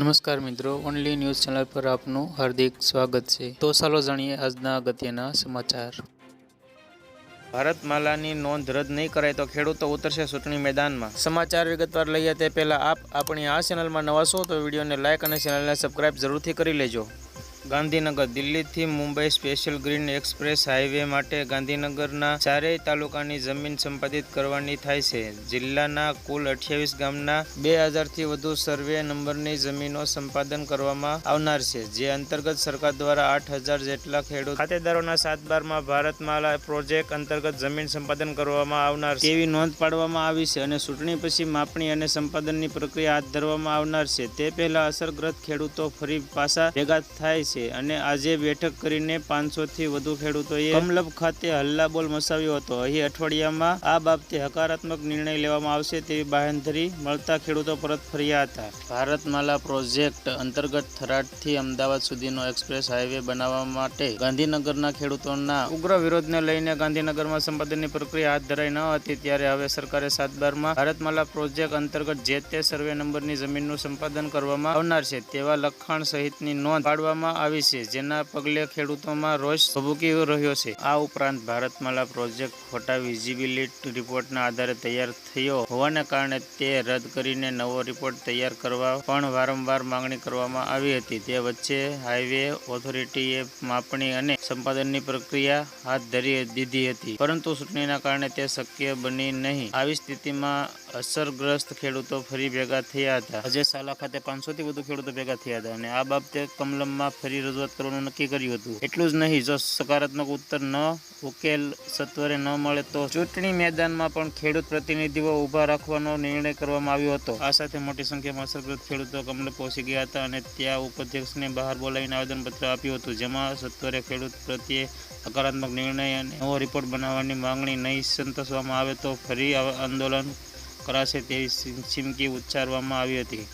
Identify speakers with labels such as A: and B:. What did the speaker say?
A: નમસ્કાર મિત્રો only news channel પર આપનું હાર્દિક સ્વાગત છે. તો ચાલો જાણીએ આજના અગત્યના સમાચાર.
B: ભારતમાલાની નોંધ રદ નહીં કરાય તો ખેડૂતો ઉતરશે ચૂંટણી મેદાનમાં. સમાચાર વિગતવાર લઈએ તે પહેલાં આપ આપણી આ ચેનલમાં નવા છો તો વિડીયોને લાઇક અને ચેનલને સબસ્ક્રાઇબ જરૂરથી કરી લેજો. ગાંધીનગર, દિલ્હીથી Mumbai special green express highway માટે ગાંધીનગરના ચારેય તાલુકાની જમીન સંપાદિત કરવાની થાય છે. જિલ્લાના કુલ અઠ્યાવીસ ગામના બે હજારથી વધુ સર્વે નંબરની જમીનો સંપાદન કરવામાં આવનાર છે, જે અંતર્ગત સરકાર દ્વારા આઠ હજાર જેટલા ખેડૂત ખાતેદારોના સાત બારમાં ભારતમાલા પ્રોજેક્ટ અંતર્ગત જમીન સંપાદન કરવામાં આવનાર તેવી નોંધ પાડવામાં આવી છે અને ચૂંટણી પછી માપણી અને સંપાદનની પ્રક્રિયા હાથ ધરવામાં આવનાર છે. તે પહેલા અસરગ્રસ્ત ખેડૂતો ફરી પાછા ભેગા થાય છે અને આજે બેઠક કરીને પાંચસોથી વધુ ખેડૂતોએ કમલબ ખાતે હલ્લાબોલ મચાવ્યો હતો. અહીં અઠવાડિયામાં આ બાબતે હકારાત્મક નિર્ણય લેવામાં આવશે તેવી બાહેંધરી મળતા ખેડૂતો પરત ફર્યા હતા. ભારતમાલા પ્રોજેક્ટ અંતર્ગત થરાદથી અમદાવાદ સુધીનો એક્સપ્રેસ હાઈવે બનાવવા માટે ગાંધીનગરના ખેડૂતોના ઉગ્ર વિરોધને લઈને ગાંધીનગરમાં સંપાદનની પ્રક્રિયા હાથ ધરાઈ ન હતી ત્યારે હવે સરકારે સાત બારમાં ભારતમાલા પ્રોજેક્ટ અંતર્ગત જે તે સર્વે નંબરની જમીનનું સંપાદન કરવામાં આવનાર છે તેવા લખાણ સહિતની નોંધ પાડવામાં આવી છે, જેના પગલે ખેડૂતોમાં રોષ ભભૂકી રહ્યો છે. આ ઉપરાંત ભારતમાલા પ્રોજેક્ટ ખોટા વિઝિબિલિટી રિપોર્ટના આધારે તૈયાર થયો હોવાને કારણે તે રદ કરીને નવો રિપોર્ટ તૈયાર કરવા પણ વારંવાર માંગણી કરવામાં આવી હતી. તે વચ્ચે હાઈવે ઓથોરિટીએ માપણી અને સંપાદનની પ્રક્રિયા હાથ ધરી દીધી હતી, પરંતુ ચૂંટણીના કારણે તે શક્ય બની નહીં. આવી સ્થિતિમાં અસરગ્રસ્ત ખેડૂતો ફરી ભેગા થયા હતા. અજય સાલા ખાતે પાંચસોથી વધુ ખેડૂતો ભેગા થયા હતા અને આ બાબતે કમલમમાં ફરી રજૂઆત કરવાનું નક્કી કર્યું હતું. એટલું જ નહીં, જો સકારાત્મક ઉત્તર ન ઉકેલ સત્વરે ન મળે તો ચૂંટણી મેદાનમાં પણ ખેડૂત પ્રતિનિધિઓ ઊભા રાખવાનો નિર્ણય કરવામાં આવ્યો હતો. આ સાથે મોટી સંખ્યામાં અસરગ્રસ્ત ખેડૂતો કમલ પહોંચી ગયા હતા અને ત્યાં ઉપાધ્યક્ષને બહાર બોલાવીને આવેદનપત્ર આપ્યું હતું, જેમાં સત્વરે ખેડૂત પ્રત્યે હકારાત્મક નિર્ણય અને નવો રિપોર્ટ બનાવવાની માંગણી નહીં સંતોષવામાં આવે તો ફરી આંદોલન કરાશે તેવી ચીમકી ઉચ્ચારવામાં આવી હતી.